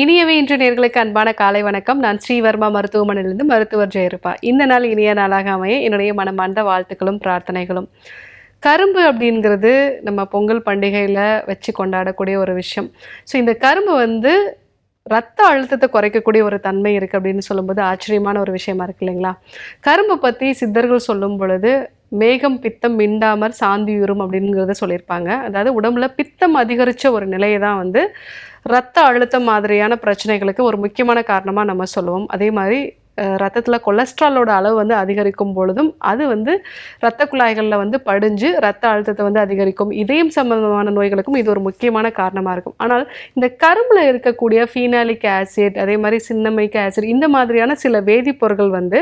இனியவே இன்று நேர்களுக்கு அன்பான காலை வணக்கம். நான் ஸ்ரீவர்மா மருத்துவமனையிலிருந்து மருத்துவர் ஜெயருப்பா இந்த நாள் இனிய நாளாக அமைய என்னுடைய மனமார்ந்த வாழ்த்துக்களும் பிரார்த்தனைகளும். கரும்பு அப்படிங்கிறது நம்ம பொங்கல் பண்டிகையில் வச்சு கொண்டாடக்கூடிய ஒரு விஷயம். ஸோ இந்த கரும்பு வந்து ரத்த அழுத்தத்தை குறைக்கக்கூடிய ஒரு தன்மை இருக்குது அப்படின்னு சொல்லும்போது ஆச்சரியமான ஒரு விஷயமா இருக்கு இல்லைங்களா? கரும்பை பற்றி சித்தர்கள் சொல்லும் பொழுது மேகம் பித்தம் மிண்டாமற் சாந்தியுறும் அப்படிங்கிறத சொல்லியிருப்பாங்க. அதாவது உடம்புல பித்தம் அதிகரித்த ஒரு நிலையை தான் வந்து ரத்த அழுத்தம் மாதிரியான பிரச்சனைகளுக்கு ஒரு முக்கியமான காரணமாக நம்ம சொல்லுவோம். அதே மாதிரி ரத்தத்தில் கொலஸ்ட்ராலோட அளவு வந்து அதிகரிக்கும் பொழுதும் அது வந்து இரத்த குழாய்களில் வந்து படிஞ்சு ரத்த அழுத்தத்தை வந்து அதிகரிக்கும். இதயம் சம்பந்தமான நோய்களுக்கும் இது ஒரு முக்கியமான காரணமாக இருக்கும். ஆனால் இந்த கரும்பில் இருக்கக்கூடிய ஃபீனாலிக் ஆசிட் அதே மாதிரி சின்னமைக் ஆசிட் இந்த மாதிரியான சில வேதிப்பொருட்கள் வந்து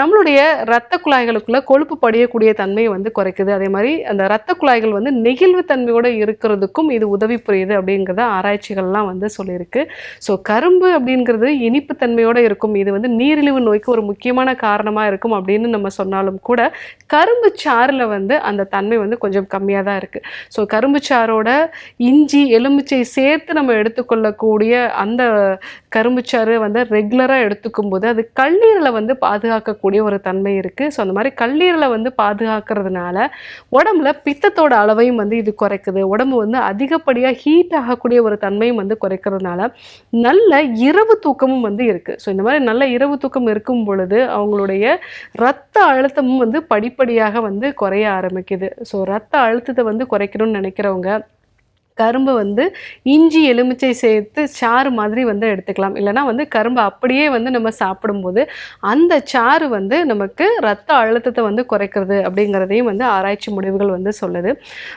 நம்மளுடைய இரத்த குழாய்களுக்குள்ளே கொழுப்பு படியக்கூடிய தன்மையை வந்து குறைக்குது. அதே மாதிரி அந்த இரத்த குழாய்கள் வந்து நெகிழ்வு தன்மையோடு இருக்கிறதுக்கும் இது உதவி புரியுது அப்படிங்கிறத ஆராய்ச்சிகள்லாம் வந்து சொல்லியிருக்கு. ஸோ கரும்பு அப்படிங்கிறது இனிப்பு தன்மையோடு இருக்கும். இது வந்து நீரிழிவு நோய்க்கு ஒரு முக்கியமான காரணமாக இருக்கும் அப்படின்னு நம்ம சொன்னாலும் கூட கரும்பு சாறில் வந்து அந்த தன்மை வந்து கொஞ்சம் கம்மியாக தான் இருக்குது ஸோ கரும்பு சாரோட இஞ்சி எலுமிச்சை சேர்த்து நம்ம எடுத்துக்கொள்ளக்கூடிய அந்த கரும்புச்சாறு வந்து ரெகுலராக எடுத்துக்கும் போது அது கல்லீரலை வந்து பாதுகாக்கக்கூடிய ஒரு தன்மை இருக்குது ஸோ அந்த மாதிரி கல்லீரலை வந்து பாதுகாக்கிறதுனால உடம்புல பித்தத்தோட அளவையும் வந்து இது குறைக்குது. உடம்பு வந்து அதிகப்படியாக ஹீட் ஆகக்கூடிய ஒரு தன்மையும் வந்து குறைக்கிறதுனால நல்ல இரவு தூக்கமும் வந்து இருக்குது ஸோ இந்த மாதிரி நல்ல இரவு தூக்கம் இருக்கும் பொழுது அவங்களுடைய ரத்த அழுத்தமும் வந்து படிப்படியாக வந்து குறைய ஆரம்பிக்குது. ஸோ ரத்த அழுத்தத்தை வந்து குறைக்கணும்னு நினைக்கிறவங்க கரும்பு வந்து இஞ்சி எலுமிச்சை சேர்த்து சாறு மாதிரி வந்து எடுத்துக்கலாம். இல்லைனா வந்து கரும்பு அப்படியே வந்து நம்ம சாப்பிடும்போது அந்த சாறு வந்து நமக்கு ரத்த அழுத்தத்தை வந்து குறைக்கிறது அப்படிங்கிறதையும் வந்து ஆராய்ச்சி முடிவுகள் வந்து சொல்லுது.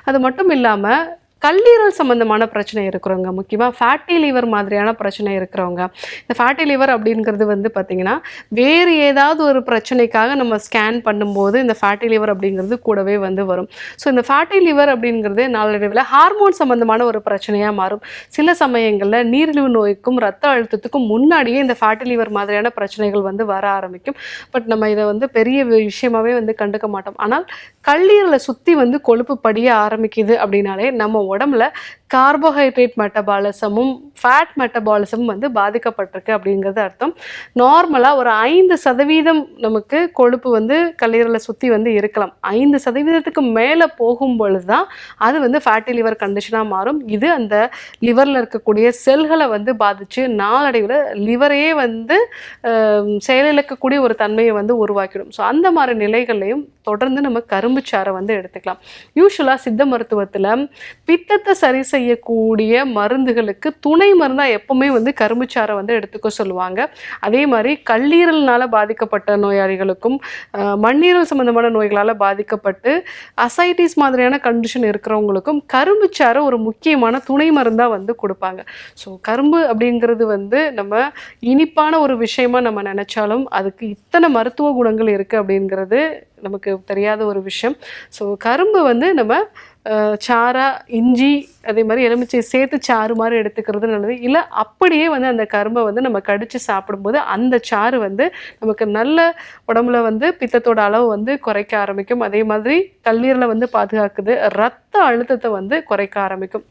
அது மட்டும் இல்லாமல் கல்லீரல் சம்மந்தமான பிரச்சனை இருக்கிறவங்க முக்கியமாக ஃபேட்டி லிவர் மாதிரியான பிரச்சனை இருக்கிறவங்க. இந்த ஃபேட்டி லிவர் அப்படிங்கிறது வந்து பார்த்திங்கன்னா வேறு ஏதாவது ஒரு பிரச்சனைக்காக நம்ம ஸ்கேன் பண்ணும்போது இந்த ஃபேட்டி லிவர் அப்படிங்கிறது கூடவே வந்து வரும். ஸோ இந்த ஃபேட்டி லிவர் அப்படிங்கிறது நாளடைவில் ஹார்மோன் சம்மந்தமான ஒரு பிரச்சனையாக மாறும். சில சமயங்களில் நீரிழிவு நோய்க்கும் ரத்த அழுத்தத்துக்கும் முன்னாடியே இந்த ஃபேட்டி லிவர் மாதிரியான பிரச்சனைகள் வந்து வர ஆரம்பிக்கும். பட் நம்ம இதை வந்து பெரிய விஷயமாவே வந்து கண்டுக்க மாட்டோம். ஆனால் கல்லீரலை சுற்றி வந்து கொழுப்பு படிய ஆரம்பிக்குது அப்படின்னாலே நம்ம உடம்புல கார்போஹைட்ரேட் மெட்டபாலிசமும் ஃபேட் மெட்டபாலிசமும் வந்து பாதிக்கப்பட்டிருக்கு அப்படிங்கிறது அர்த்தம். நார்மலாக ஒரு ஐந்து சதவீதம் நமக்கு கொழுப்பு வந்து கல்லீரலை சுற்றி வந்து இருக்கலாம். ஐந்து சதவீதத்துக்கு மேலே போகும் பொழுது தான் அது வந்து ஃபேட்டி லிவர் கண்டிஷனாக மாறும். இது அந்த லிவரில் இருக்கக்கூடிய செல்களை வந்து பாதித்து நாளடைவில் லிவரையே வந்து செயலிழக்கக்கூடிய ஒரு தன்மையை வந்து உருவாக்கிடும். ஸோ அந்த மாதிரி நிலைகள்லையும் தொடர்ந்து நம்ம கரும்பு சாரை வந்து எடுத்துக்கலாம். யூஸ்வலாக சித்த மருத்துவத்தில் பித்தத்தை சரி செய்யக்கூடிய மருந்துகளுக்கு துணை மருந்தாக எப்போவுமே வந்து கரும்புச்சாரை வந்து எடுத்துக்க சொல்லுவாங்க. அதே மாதிரி கல்லீரல்னால் பாதிக்கப்பட்ட நோயாளிகளுக்கும் மண்ணீரல் சம்மந்தமான நோய்களால் பாதிக்கப்பட்டு அசைட்டிஸ் மாதிரியான கண்டிஷன் இருக்கிறவங்களுக்கும் கரும்புச்சாறை ஒரு முக்கியமான துணை மருந்தாக வந்து கொடுப்பாங்க. ஸோ கரும்பு அப்படிங்கிறது வந்து நம்ம இனிப்பான ஒரு விஷயமா நம்ம நினச்சாலும் அதுக்கு இத்தனை மருத்துவ குணங்கள் இருக்குது அப்படிங்கிறது நமக்கு தெரியாத ஒரு விஷயம். ஸோ கரும்பு வந்து நம்ம அஹ், இஞ்சி அதே மாதிரி எலுமிச்சை சேர்த்து சாறு மாதிரி எடுத்துக்கிறது நல்லது. இல்லை அப்படியே வந்து அந்த கரும்பை வந்து நம்ம கடித்து சாப்பிடும்போது அந்த சாறு வந்து நமக்கு நல்ல உடம்புல வந்து பித்தத்தோட அளவு வந்து குறைக்க ஆரம்பிக்கும். அதே மாதிரி கல்லீரலை வந்து பாதுகாக்குது. ரத்த அழுத்தத்தை வந்து குறைக்க ஆரம்பிக்கும்.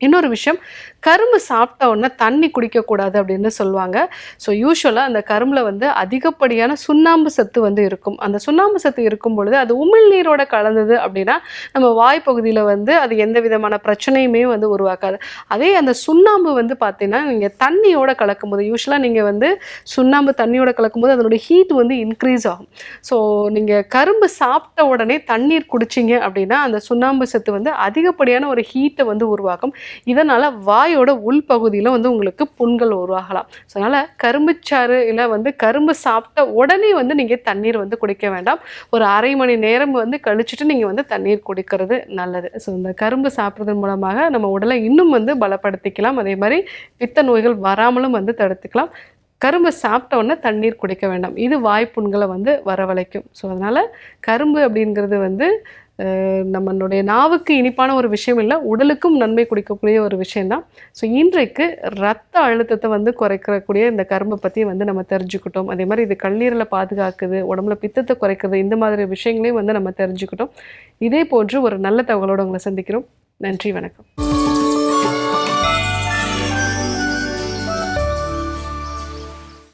இன்னொரு விஷயம் கரும்பு சாப்பிட்ட உடனே தண்ணி குடிக்கக்கூடாது அப்படின்னு சொல்லுவாங்க. ஸோ யூஸ்வலாக அந்த கரும்பில் வந்து அதிகப்படியான சுண்ணாம்பு சத்து வந்து இருக்கும். அந்த சுண்ணாம்பு சத்து இருக்கும் பொழுது அது உமிழ்நீரோட கலந்தது அப்படின்னா நம்ம வாய் பகுதியில் வந்து அது எந்த விதமான பிரச்சனையுமே வந்து உருவாக்காது. அதே அந்த சுண்ணாம்பு வந்து பார்த்தீங்கன்னா நீங்கள் தண்ணியோட கலக்கும்போது யூஸ்வலாக நீங்கள் வந்து சுண்ணாம்பு தண்ணியோட கலக்கும்போது அதனுடைய ஹீட் வந்து இன்க்ரீஸ் ஆகும். ஸோ நீங்கள் கரும்பு சாப்பிட்ட உடனே தண்ணீர் குடிச்சிங்க அப்படின்னா அந்த சுண்ணாம்பு சத்து வந்து அதிகப்படியான ஒரு ஹீட்டை வந்து உருவாக்கும். இதனால் வாயோட உள்பகுதியில் வந்து உங்களுக்கு புண்கள் உருவாகலாம். ஸோ அதனால் கரும்புச்சாறு இல்லை வந்து கரும்பு சாப்பிட்ட உடனே வந்து நீங்கள் தண்ணீர் வந்து குடிக்க வேண்டாம். ஒரு அரை மணி நேரம் வந்து கழிச்சுட்டு நீங்கள் வந்து தண்ணீர் குடிக்கிறது நல்லது. ஸோ இந்த கரும்பு சாப்பிட்றதன் மூலமாக நம்ம உடலை இன்னும் வந்து பலப்படுத்திக்கலாம். அதே மாதிரி பித்த நோய்கள் வராமலும் வந்து தடுத்துக்கலாம். கரும்பு சாப்பிட்ட உடனே தண்ணீர் குடிக்க வேண்டாம். இது வாய்ப்புண்களை வந்து வரவழைக்கும். ஸோ அதனால் கரும்பு அப்படிங்கிறது வந்து நம்மளுடைய நாவுக்கு இனிப்பான ஒரு விஷயம் இல்லை உடலுக்கும் நன்மை கொடுக்கக்கூடிய ஒரு விஷயம்தான். ஸோ இன்றைக்கு ரத்த அழுத்தத்தை வந்து குறைக்கக்கூடிய இந்த கரும்பை பற்றி வந்து நம்ம தெரிஞ்சுக்கிட்டோம். அதே மாதிரி இது கல்லீரலை பாதுகாக்குது உடம்புல பித்தத்தை குறைக்கிறது இந்த மாதிரி விஷயங்களையும் வந்து நம்ம தெரிஞ்சுக்கிட்டோம். இதே போன்று ஒரு நல்ல தகவலோடு உங்களை சந்திக்கிறோம். நன்றி வணக்கம்.